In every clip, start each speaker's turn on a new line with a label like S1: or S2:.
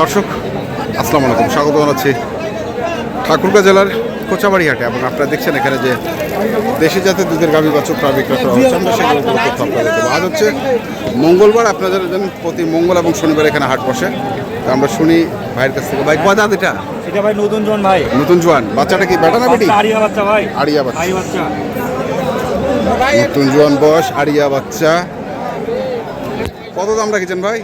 S1: দর্শক আসসালামু আলাইকুম। স্বাগত জানাচ্ছি ঠাকুরগাঁ জেলার কোচাবাড়ি হাটে এবং আপনারা দেখছেন এখানে যে দেশি জাতের দুধের গাভী বাছুর প্রায় বিক্রয় করা হচ্ছে আমরা সেগুলো তথ্য আপনাদের দেবো। আজ হচ্ছে মঙ্গলবার। আপনাদের জানেন প্রতি মঙ্গল এবং শনিবার এখানে হাট বসে। তো আমরা শুনি ভাইয়ের কাছ থেকে। ভাই কয় দাঁত এটা?
S2: এটা ভাই নতুন জন ভাই।
S1: নতুন জোয়ান। বাচ্চাটা কি বেটা না বেটি?
S2: আরিয়া বাচ্চা ভাই।
S1: আরিয়া বাচ্চা।
S2: ভাই
S1: নতুন জোয়ান বয়স আরিয়া বাচ্চা। কত দাম রাখেছেন ভাই?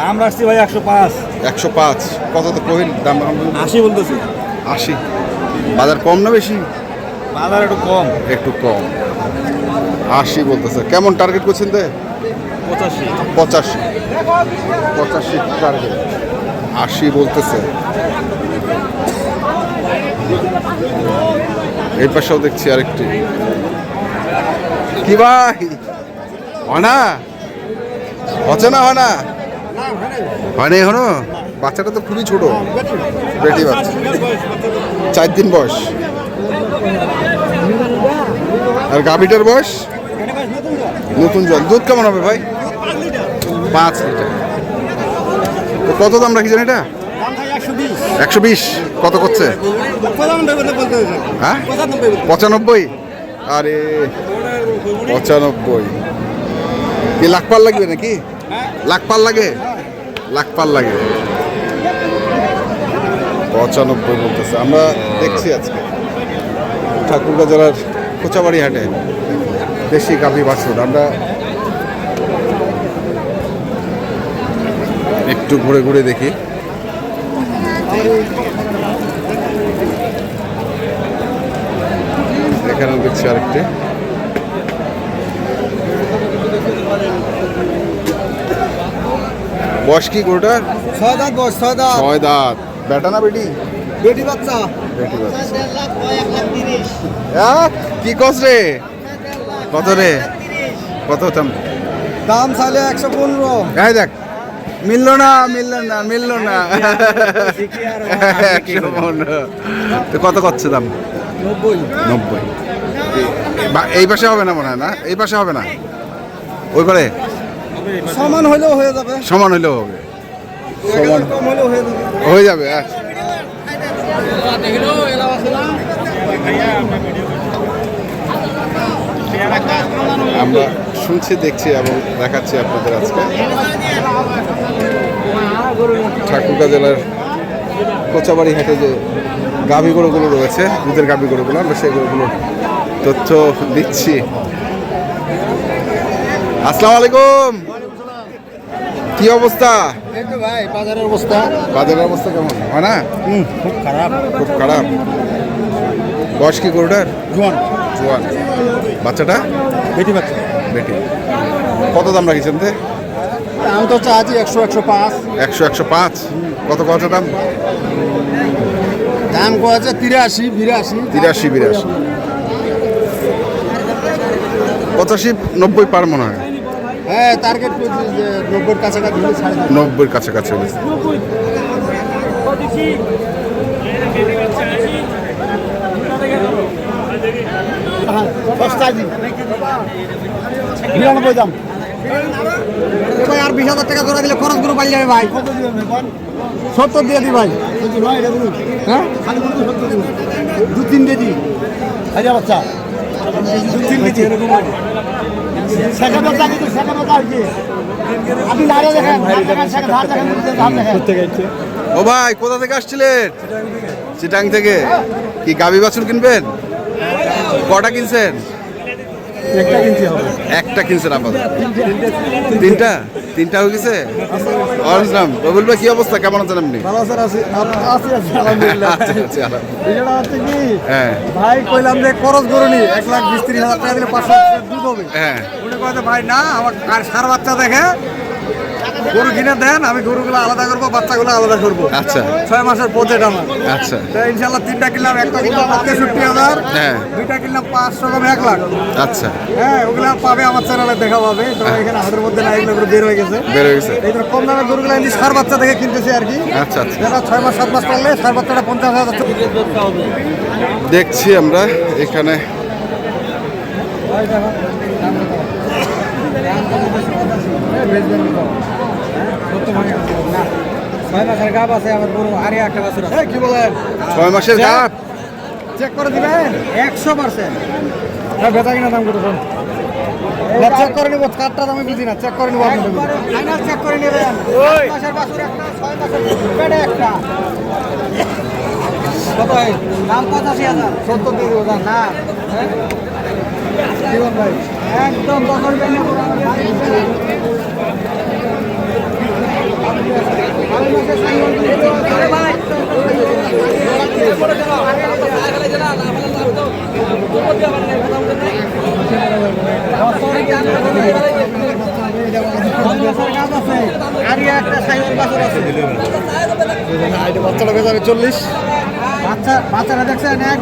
S2: দাম রাখছি ভাই একশো পাঁচ।
S1: একশো পাঁচ। কত তো কহিল দাম
S2: আশি বলতেছি।
S1: আশি। বাজার কম না বেশি?
S2: বাজার একটু কম।
S1: একটু কম। আশি বলতেছে। কেমন টার্গেট করছেন তে?
S2: পঁচাশি।
S1: পঁচাশি। পঁচাশি টার্গেট আশি বলতেছে। এই পাশেও দেখছি আরেকটি। কি ভাই? হয় না হচ্ছে না হয় না হয়নি এখনও? বাচ্চাটা তো খুবই ছোট। বেটি বাচ্চা। চার দিন বয়স। আর গাভিটার বয়স? নতুন জল। দুধ কেমন হবে ভাই? পাঁচ লিটার। তো কত দাম রাখি জানি এটা? একশো বিশ। কত করছে? হ্যাঁ? পঁচানব্বই? আরে, পঁচানব্বই। কি লাখ পার লাগবে নাকি? লাখ পার লাগে? লাখ পার লাগে। পঁচানব্বই বলতেছে। আমরা দেখছি আজকে। ঠাকুরগা জেলার কোচাবাড়ি হাটে দেশি গাভী বাছুর। আমরা একটু ঘুরে ঘুরে দেখি। এখানে দেখছি আরেকটি। বয়স কি গরুটার?
S3: ছয় দাঁত বয়স ছয় দাঁত।
S1: ছয় দাঁত। বেটা না বেটি?
S3: বেটি বাচ্চা।
S1: বেটি বাচ্চা। আহ, কি কস রে? কত রে? কত দাম?
S3: দাম চাইলে একশো পনেরো।
S1: এই দেখ মিললো না মিললো না মিললো না। তো কত করছে দাম?
S3: নব্বই।
S1: এই পাশে হবে না মনে হয় না? এই পাশে হবে না? ওই পারে?
S3: সমান হলেও হয়ে যাবে।
S1: সমান হইলেও হবে। সমান।
S3: হয়ে যাবে
S1: আচ্ছা। আমরা শুনছি দেখছি এবং দেখাচ্ছি আপনাদের আজকে। ঠাকুরগাঁ জেলার কোচাবাড়ি হাটে যে গাভী গরুগুলো রয়েছে দুধের গাভী গরুগুলো আমরা সেই গরুগুলোর তথ্য দিচ্ছি। আসসালামু আলাইকুম। কি অবস্থা?
S3: ভাই বাজারের অবস্থা।
S1: বাজারের অবস্থা কেমন? হয় না?
S3: খুব খারাপ।
S1: খুব খারাপ। বয়স কি গরুটার?
S3: জোয়ান।
S1: জোয়ান। বাচ্চাটা?
S3: বেটি বাচ্চা।
S1: বেটি। কত দাম রাখিছেন তে?
S3: দাম তো চাচ্ছি একশো একশো পাঁচ।
S1: একশো একশো পাঁচ। কত কত দাম?
S3: দাম কো আছে তিরাশি বিরাশি।
S1: তিরাশি বিরাশি। পঁচাশি নব্বই পার মনে হয়।
S3: হ্যাঁ টার্গেট নব্বইয়ের কাছাকাছি হলে।
S1: নব্বইয়ের কাছাকাছি হয়েছে
S3: বিরানব্বই দাম। ভাই আর বিশ হাজার টাকা জোড়া দিলে খরচ করে পাই যাবে ভাই। সত্তর দিয়ে দি ভাই। হ্যাঁ? দু তিন কেজি। হাজার বাচ্চা। দু তিন কেজি। শেখা
S1: ও ভাই কোথা থেকে আসছিলেন? চিটাং থেকে। কি গাবি বাছুর কিনবেন? কটা কিনছেন?
S3: একটা কিনতে হবে।
S1: একটা কিনছেন আপাতত। তিনটা? তিনটা হয়ে গেছে? আসলাম রবিল ভাই কি অবস্থা? কেমন আছেন আপনি?
S3: ভালো আছেন আছি আছি আছি আলহামদুলিল্লাহ।
S1: আচ্ছা, আচ্ছা,
S3: হচ্ছে কি?
S1: হ্যাঁ।
S3: ভাই কইলাম যে খরচ করুনি এক লাখ বিশ ত্রিশ হাজার টাকা দিলে পাঁচশো দুধ হবে।
S1: হ্যাঁ।
S3: কয়েছে ভাই না আমার আর সার বাচ্চা দেখে গরু কিনে দেন আমি গরুগুলো আলাদা করব বাচ্চাগুলো আলাদা করব।
S1: আচ্ছা।
S3: ছয় মাসের প্রজেক্ট আমার।
S1: আচ্ছা।
S3: তো ইনশাল্লাহ তিনটা কিনলাম একটা কিনলাম তেষট্টি হাজার
S1: হ্যাঁ।
S3: দুইটা কিনলাম পাঁচশো কম এক লাখ।
S1: আচ্ছা।
S3: হ্যাঁ ওগুলো পাবে আমার চ্যানেলে দেখা পাবে। তো এখানে হাতের মধ্যে না এগুলো বের হয়ে গেছে।
S1: বের হয়ে গেছে।
S3: এই কম দামের গরুগুলো এমনি সার বাচ্চা দেখে কিনতেছি আর কি।
S1: আচ্ছা আচ্ছা।
S3: ছয় মাস সাত মাস পারলে সার বাচ্চাটা পঞ্চাশ হাজার
S1: দেখছি আমরা এখানে।
S3: ছয় মাসের গাব আছে আমার গরু আরে একটা বছর আছে। কি বলেন?
S1: ছয় মাসের গাপ
S3: চেক করে দিবেন? একশো পার্সেন্ট হ্যাঁ বেচা কিনা দাম কত শোন? চেক করে নিব কাঠটা দামে বুঝি না চেক করে নিব ফাইনাল চেক করে নেবেন। মাসের বাছুর একটা ছয় মাসের পেটে একটা। কত দাম পঁচাশি হাজার। সত্তর দিয়ে দেবো না। হ্যাঁ? জীবন ভাই? একদম চল্লিশ বাচ্চা বাচ্চারা দেখছেন পঁচিশ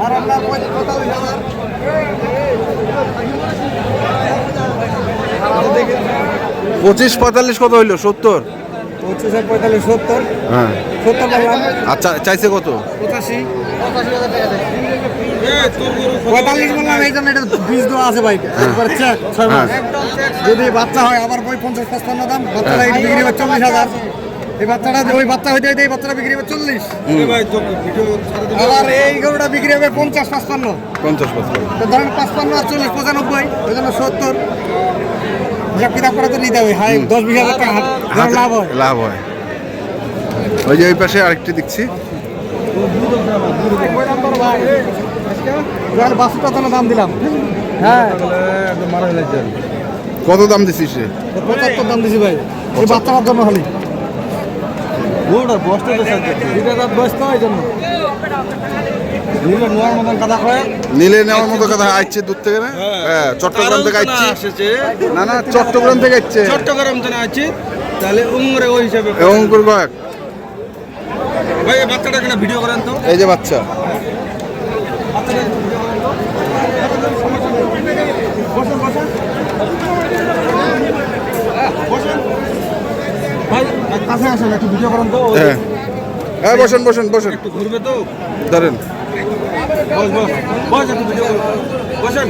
S3: আর আমরা পঁয়তাল্লিশ
S1: পঁচিশ পঁয়তাল্লিশ কত হইল? সত্তর?
S3: পঁচিশ আর পঁয়তাল্লিশ সত্তর।
S1: হ্যাঁ।
S3: সত্তর বললাম
S1: আচ্ছা চাইছে কত?
S3: পঁচাশি। পঁয়তাল্লিশ বললাম এই জন্য এটা বীজ দেওয়া আছে ভাই। একবার চেক ছয় মাস।
S1: হ্যাঁ।
S3: যদি বাচ্চা হয় আবার বই পঞ্চাশ পঁচপান্ন দাম। বাচ্চাটা এটা বিক্রি হবে চল্লিশ হাজার। এই বাচ্চাটা ওই বাচ্চা হইতে হইতে এই বাচ্চাটা বিক্রি হবে চল্লিশ। আবার এই গরুটা বিক্রি হবে পঞ্চাশ পাঁচপান্ন।
S1: পঞ্চাশ বছর
S3: ধরেন পাঁচপান্ন আর চল্লিশ পঁচানব্বই ওই জন্য সত্তর। হিসাব কিতাব করে তো নিতে হবে। হাই দশ বিশ হাজার টাকা লাভ হয়।
S1: লাভ হয়। ওই যে ওই পাশে আরেকটি দেখছি।
S3: বাসুটা তো দাম দিলাম। হ্যাঁ।
S1: কত দাম দিছিস রে
S3: পঁচাত্তর দাম দিছি ভাই। এই বাচ্চাটার জন্য খালি।
S2: বসতে তো সাথে
S3: দুইটা দাঁত বয়স জন্য। মতন
S1: নিলে নেওয়ার মতো কথা আসছে দূর থেকে না? হ্যাঁ। চট্টগ্রাম থেকে আসছি না না চট্টগ্রাম থেকে আসছে
S2: চট্টগ্রাম জানা আছে তাহলে উমরে ওই হিসাবে
S1: অঙ্কুর কয়েক
S2: ভাই বাচ্চাটা কিনা ভিডিও করেন তো।
S1: এই যে বাচ্চা।
S3: কাছে আসেন একটু ভিডিও করেন তো।
S1: হ্যাঁ। হ্যাঁ বসেন বসেন বসেন।
S2: একটু ঘুরবে তো।
S1: ধরেন
S2: বস বস বস একটু ভিডিও করো। বসেন।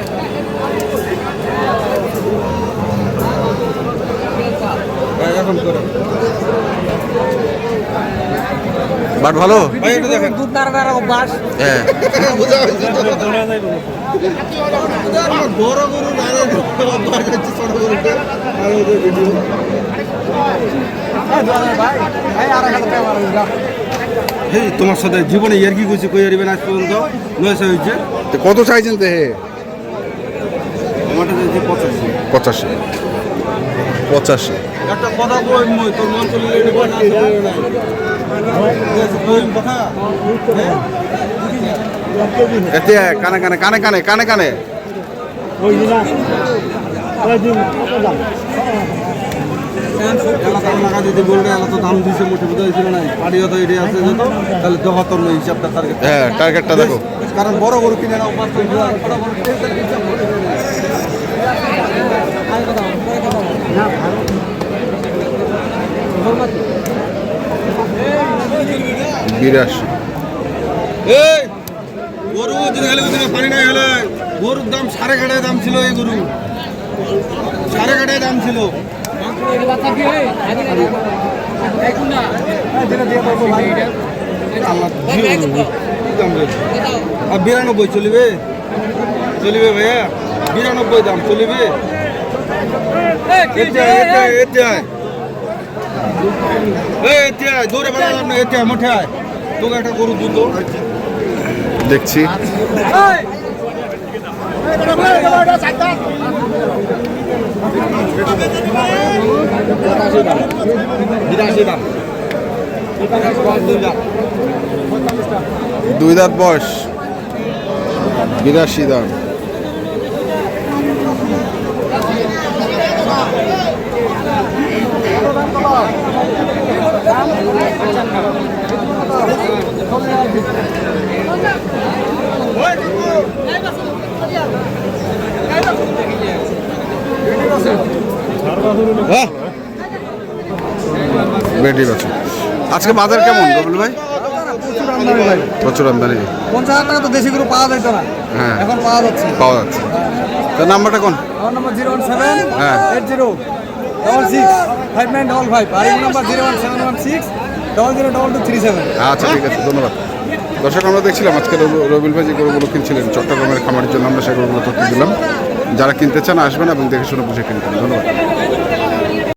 S2: এখন করো।
S1: বাট ভালো?
S2: ভাই একটু দেখেন।
S3: দুধ নাড়া নাড়া অভ্যাস।
S1: হ্যাঁ।
S2: বড় গরু না ছোট গরুটা। আর ওদের ভিডিও।
S3: ভাই ভাই আর এক হাজার
S2: হেই তোমার সাথে জীবনে ইয়ার কি করছি কই আরিবেন আজ পর্যন্ত? নয়শো হয়েছে।
S1: তো কত চাইছেন তো হে?
S2: আমারটা দিয়েছি পঁচাশি।
S1: পঁচাশি। পঁচাশি।
S2: একটা কথা কই মই তোর মন চলে গেলে না কথা?
S1: এতে কানে কানে কানে কানে কানে কানে।
S2: এলা দাম যদি দাম দিছে মোটে বোধ হয়েছিল না পাড়িও তো এটি আছে তাহলে দহত্তর নয় হিসাবটা টার্গেট
S1: হ্যাঁ টার্গেটটা দেখো
S2: বড় গরু কিনে করে দেবে।
S1: বিরাশি
S2: এই গরু যদি হলে নাই হলে গরুর দাম সাড়ে কাটায় দাম ছিল, এই গরু সাড়ে কাটায় দাম ছিল বিরানব্বই চলিবে? চলিবে ভাইয়া? বিরানব্বই দাম চলিবে?
S1: দেখছি। দুই দাঁত বয়স। বিরাশি দাম
S2: হ্যাঁ
S1: বেটি বাছুর আজকে বাজার কেমন গবুল ভাই? প্রচুর আমদানি
S3: পঞ্চাশ হাজার টাকা তো দেশি গরু পাওয়া যেত না।
S1: হ্যাঁ।
S3: এখন পাওয়া যাচ্ছে।
S1: পাওয়া যাচ্ছে। তো নাম্বারটা কোন?
S3: আমার নম্বর জিরো ওয়ান সেভেন
S1: হ্যাঁ।
S3: Eight zero double six five nine double five. আর এই number zero one seven one six double zero double two three seven.
S1: আচ্ছা ঠিক আছে ধন্যবাদ। দর্শক আমরা দেখছিলাম আজকে রবি- রবিল ভাই যে গরুগুলো কিনছিলেন চট্টগ্রামের খামারের জন্য আমরা সেই গরুগুলো তথ্য দিলাম। যারা কিনতে চান আসবেন এবং দেখে শুনে বুঝে কিনবেন। ধন্যবাদ।